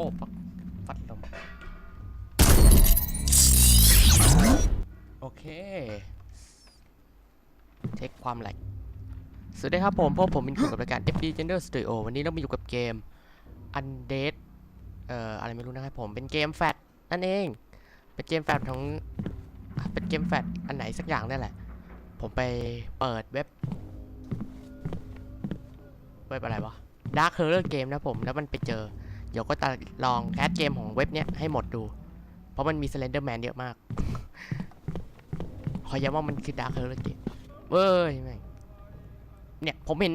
อ้ปักฟัดลมโอเค เช็คความแหลกสวัสดีครับผมพวกผมมินคุกับรายการ FD Gender Studio วันนี้เรามาอยู่กับเกม Undead เอ่ออะไรไม่รู้นะครับผม เป็นเกมแฟตนั่นเอง เป็นเกมแฟตของ เป็นเกมแฟตอันไหนสักอย่างนั่นแหละ ผมไปเปิดเว็บ เว็บอะไรวะ Dark Horror Game นะผม แล้วมันไปเจอ เดี๋ยวก็จะลองแคสเกมของเว็บเนี้ยให้หมดดู เพราะมันมี Slender Man เยอะมาก ขอย้ำว่ามันคือ Dark Horror Game เว้ยแม่เนี่ยผมเห็น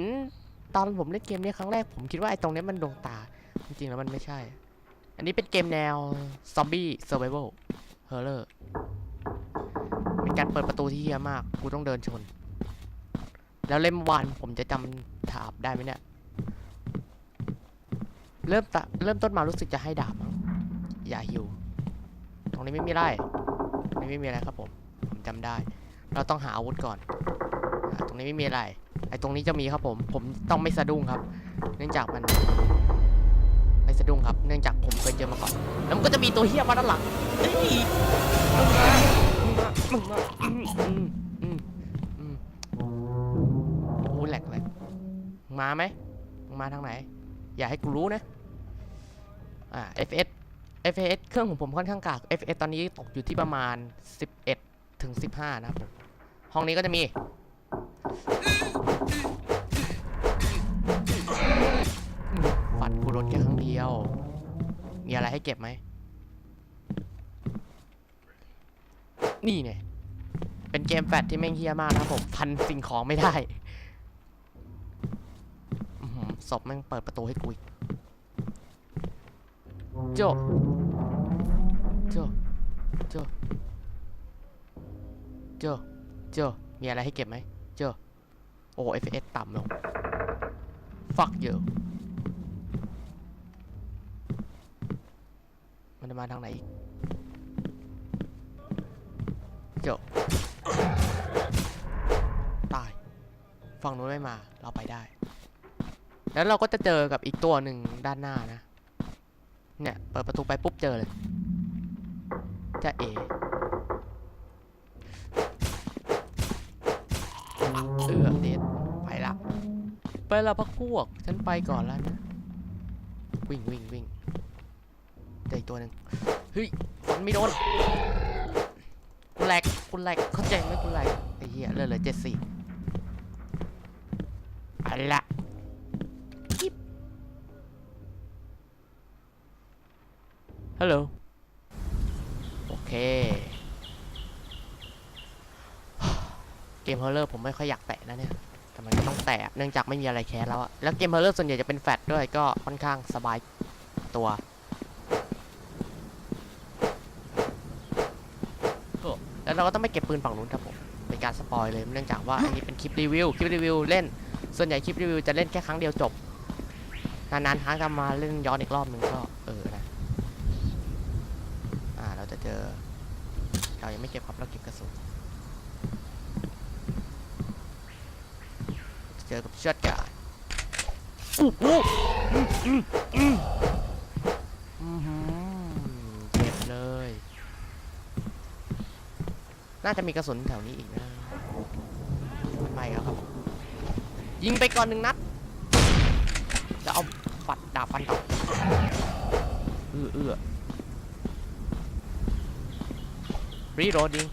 ตอนผมเล่นเกมนี้ครั้งแรก ผมคิดว่าไอ้ตรงนี้มันดวงตา จริงๆแล้วมันไม่ใช่ อันนี้เป็นเกมแนว Zombie Survival Horror เป็นการเปิดประตูที่เฮี้ยมาก กูต้องเดินชน แล้วเล่มวันผมจะจำถาบได้ไหมเนี่ย เริ่มตะเริ่มต้นมารู้สึกจะให้ดาบมั้งอย่าหิว ตรงนี้ไม่มีไรตรงนี้ไม่มีอะไรครับผมผมจำได้ เราต้องหาอาวุธก่อนอ่าตรงนี้ไม่มีอะไร ไอ้ตรงนี้จะมีครับผม ผมต้องไม่สะดุ้งครับ เนื่องจากมัน ไม่สะดุ้งครับ เนื่องจากผมเคยเจอมาก่อน แล้วมันก็จะมีตัวเฮี้ยมาด้านหลังเฮ้ยมึงมามึงมามึงมาอืมอืมอืมอืมโอ้แหลกแหลกมึงมาไหมมึงมาทางไหน อย่าให้กูรู้นะ อ่า FS FS เครื่องของผมค่อนข้างกาก FS ตอนนี้ตกอยู่ที่ประมาณ 11 ถึง 15 นะครับผมห้องนี้ก็จะมี ฟันกูโดนแค่ครั้งเดียว มีอะไรให้เก็บไหม นี่เนี่ย เป็นเกมแฟตที่แม่งเฮี้ยมากนะครับผม พันสิ่งของไม่ได้อื้อหือศพแม่งเปิดประตูให้กูอีก โจโจโจโจโจมีอะไรให้เก็บไหมโจโอ้ FPS ต่ำลง fuck you มันจะมาทางไหนอีกโจตาย ฝั่งนู้นไม่มา เราไปได้ แล้วเราก็จะเจอกับอีกตัวหนึ่งด้านหน้านะ เนี่ยเปิดประตูไปปุ๊บเจอเลยจะเอเอื้อเด็ดไปละไปละพักพวก ฉันไปก่อนแล้วนะ วิ่งวิ่งวิ่งเจออีกตัวหนึ่งเฮ้ยฟันไม่โดนกูแหลกกูแหลกเข้าใจไหมกูแหลกไอ้เหี้ยเลือดเหลือเจ็ดสี่ไปละจิ๊บ ฮัลโหล โอเค เกมฮอลเลอร์ผมไม่ค่อยอยากแตะนะเนี่ย แต่มันก็ต้องแตะ เนื่องจากไม่มีอะไรแคสแล้วอะแล้วเกมฮอลเลอร์ส่วนใหญ่จะเป็นแฟลชด้วยก็ค่อนข้างสบายตัวแล้วเราก็ต้องไม่เก็บปืนฝั่งนู้นครับผม เป็นการสปอยเลย เนื่องจากว่าอันนี้เป็นคลิปรีวิว คลิปรีวิวเล่น ส่วนใหญ่คลิปรีวิวจะเล่นแค่ครั้งเดียวจบ นานๆครั้งจะมาเล่นย้อนอีกรอบหนึ่งก็ เราจะเจอ เรายังไม่เก็บครับเราเก็บกระสุนเจอกับช็อตการ์ดอู้หูอืมอืมอืมอื้อหือเจ็บเลย น่าจะมีกระสุนแถวนี้อีกนะมันไม่แล้วครับ ยิงไปก่อนหนึ่งนัด จะเอาปัดดาบฟันต่อเอื้อเอื้อ รีโรดิง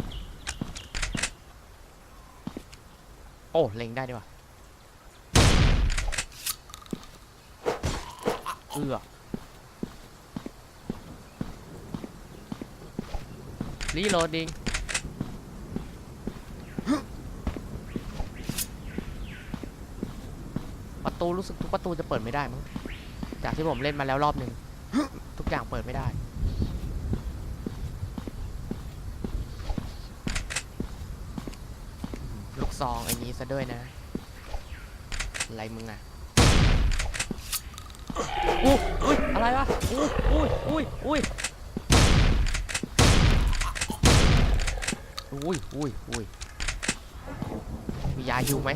โอ้เล็งได้ด้วยว่ะเอือรีโหลดดิงประตูรู้สึกทุกประตูจะเปิดไม่ได้มั้งจากที่ผมเล่นมาแล้วรอบหนึ่งทุกอย่างเปิดไม่ได้ ลูก ซองไอ้นี้ซะด้วยนะ อะไรมึงอะอุ้ยอุ้ยอะไรวะอุ้ยอุ้ยอุ้ยอุ้ยอุ้ยอุ้ยอุ้ยมียาฮิวไหม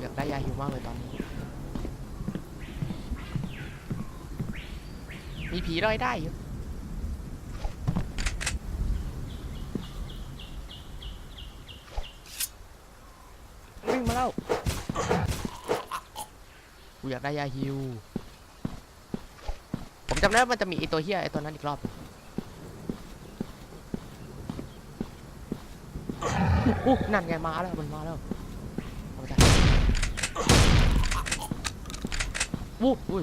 อยากได้ยาฮิวมากเลยตอนนี้ มีผีลอยได้อยู่ วิ่งมาแล้ว กูอยากได้ยาฮิว ผมจำได้ว่ามันจะมีไอตัวเฮียไอตัวนั้นอีกรอบ อู้นั่นไงมาแล้วมันมาแล้วเอาไปจ้ะวู้อุ้ย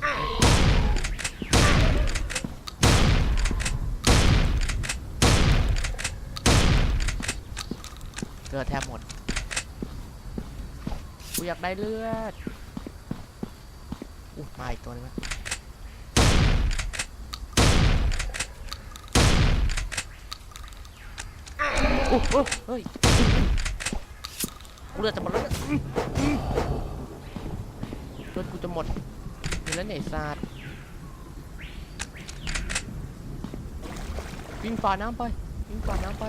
เกิดแทบหมด กูอยากได้เลือด มาอีกตัวนึงแล้วอู้อู้เฮ้ยกูเลือดจะหมดแล้วเนี่ยอื้ออื้อเลือดกูจะหมดอยู่แล้วเนี่ยไอ้สัตว์วิ่งฝ่าน้ำไปวิ่งฝ่าน้ำไป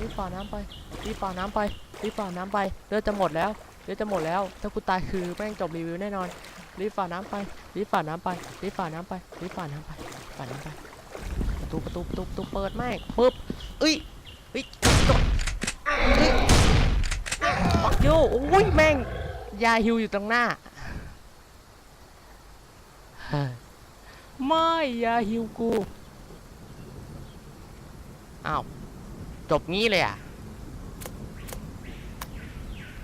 วิ่งฝ่าน้ำไปวิ่งฝ่าน้ำไปวิ่งฝ่าน้ำไปเลือดจะหมดแล้วเดี๋ยวจะหมดแล้ว ถ้ากูตายคือแม่งจบรีวิวแน่นอน รีบฝ่าน้ำไป รีบฝ่าน้ำไป รีบฝ่าน้ำไป รีบฝ่าน้ำไป ฝ่าน้ำไป ประตูประตูประตูประตูเปิดแม่งปึ๊บเอ้ยเอ้ยจบเอ้ยปักโยโอ้ยแม่ง ยาฮิวอยู่ตรงหน้า ไม่ยาฮิวกู อ้าว จบงี้เลยอะ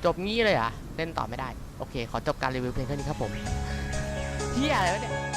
จบงี้เลยอะเล่นต่อไม่ได้ โอเค ขอจบการรีวิวเพลงแค่นี้ครับผมเฮียอะไรวะเนี่ย